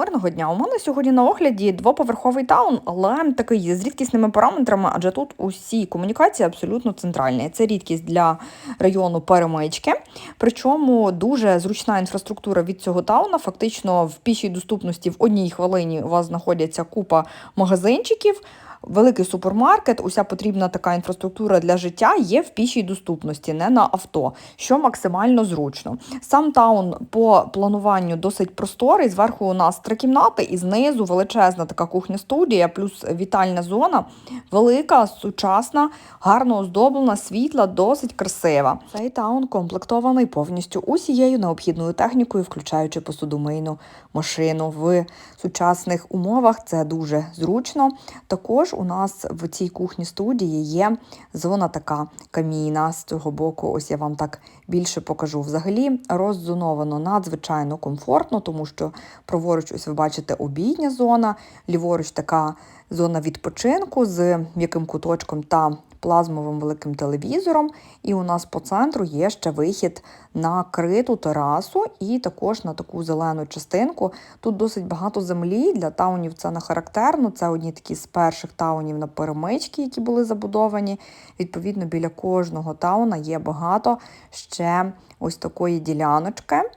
Мирного дня. У мене сьогодні на огляді двоповерховий таун, але такий з рідкісними параметрами, адже тут усі комунікації абсолютно центральні. Це рідкість для району перемички. Причому дуже зручна інфраструктура від цього тауна. Фактично в пішій доступності в одній хвилині у вас знаходяться купа магазинчиків. Великий супермаркет, уся потрібна така інфраструктура для життя є в пішій доступності, не на авто, що максимально зручно. Сам таун по плануванню досить просторий. Зверху у нас три кімнати, і знизу величезна така кухня-студія, плюс вітальна зона, велика, сучасна, гарно оздоблена, світла, досить красива. Цей таун комплектований повністю усією необхідною технікою, включаючи посудомийну машину в сучасних умовах. Це дуже зручно. Також у нас в цій кухні студії є зона така камійна з цього боку. Ось я вам так більше покажу. Взагалі роззоновано надзвичайно комфортно, тому що праворуч, ось ви бачите, обідня зона, ліворуч така зона відпочинку з м'яким куточком та плазмовим великим телевізором. І у нас по центру є ще вихід на криту терасу і також на таку зелену частинку. Тут досить багато землі. Для таунів це не характерно. Це одні такі з перших таунів на перемички, які були забудовані. Відповідно, біля кожного тауна є багато ще ось такої діляночки.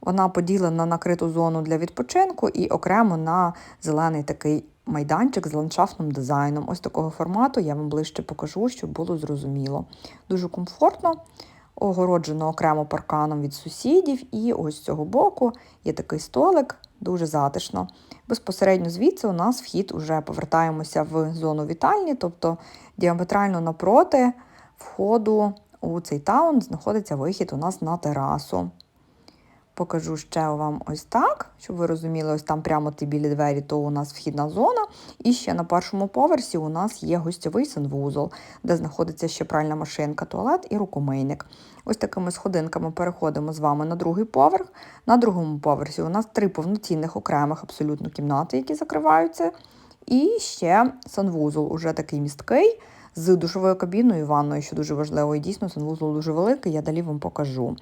Вона поділена на криту зону для відпочинку і окремо на зелений такий майданчик з ландшафтним дизайном. Ось такого формату я вам ближче покажу, щоб було зрозуміло. Дуже комфортно, огороджено окремо парканом від сусідів, і ось з цього боку є такий столик, дуже затишно. Безпосередньо звідси у нас вхід уже повертаємося в зону вітальні, тобто діаметрально напроти входу у цей таун знаходиться вихід у нас на терасу. Покажу ще вам ось так, щоб ви розуміли, ось там прямо ті білі двері, то у нас вхідна зона. І ще на першому поверсі у нас є гостьовий санвузол, де знаходиться ще пральна машинка, туалет і рукомийник. Ось такими сходинками переходимо з вами на другий поверх. На другому поверсі у нас три повноцінних окремих абсолютно кімнати, які закриваються. І ще санвузол, уже такий місткий з душовою кабіною і ванною, що дуже важливо. І дійсно санвузол дуже великий, я далі вам покажу.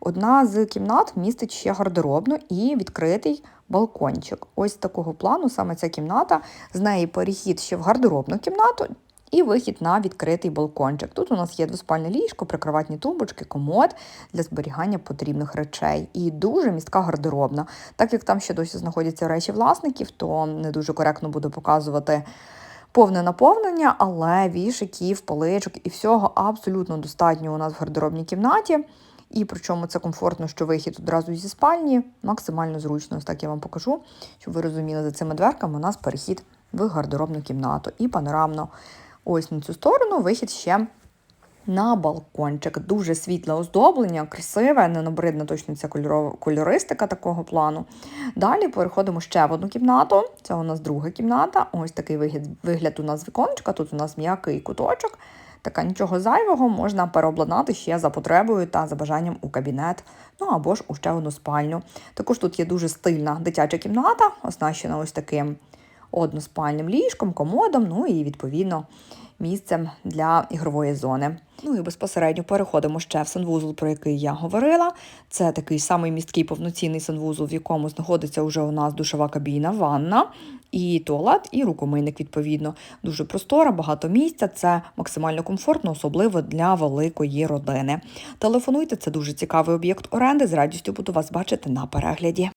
Одна з кімнат містить ще гардеробну і відкритий балкончик. Ось такого плану саме ця кімната, з неї перехід ще в гардеробну кімнату. І вихід на відкритий балкончик. Тут у нас є двоспальне ліжко, прикроватні тумбочки, комод для зберігання потрібних речей. І дуже містка гардеробна. Так як там ще досі знаходяться речі власників, то не дуже коректно буде показувати повне наповнення, але вішиків, поличок і всього абсолютно достатньо у нас в гардеробній кімнаті. І причому це комфортно, що вихід одразу зі спальні, максимально зручно. Ось так я вам покажу, щоб ви розуміли, за цими дверками у нас перехід в гардеробну кімнату. І панорамно ось на цю сторону вихід ще на балкончик. Дуже світле оздоблення, красиве, не набридна точно ця кольорова кольористика такого плану. Далі переходимо ще в одну кімнату. Це у нас друга кімната. Ось такий вигляд, вигляд у нас віконечка. Тут у нас м'який куточок. Така нічого зайвого можна переобладнати ще за потребою та за бажанням у кабінет, ну або ж у ще одну спальню. Також тут є дуже стильна дитяча кімната, оснащена ось таким односпальним ліжком, комодом, ну і відповідно місцем для ігрової зони. Ну і безпосередньо переходимо ще в санвузол, про який я говорила. Це такий самий місткий повноцінний санвузол, в якому знаходиться вже у нас душова кабіна, ванна, і туалет, і рукомийник, відповідно. Дуже простора, багато місця. Це максимально комфортно, особливо для великої родини. Телефонуйте, це дуже цікавий об'єкт оренди. З радістю буду вас бачити на перегляді.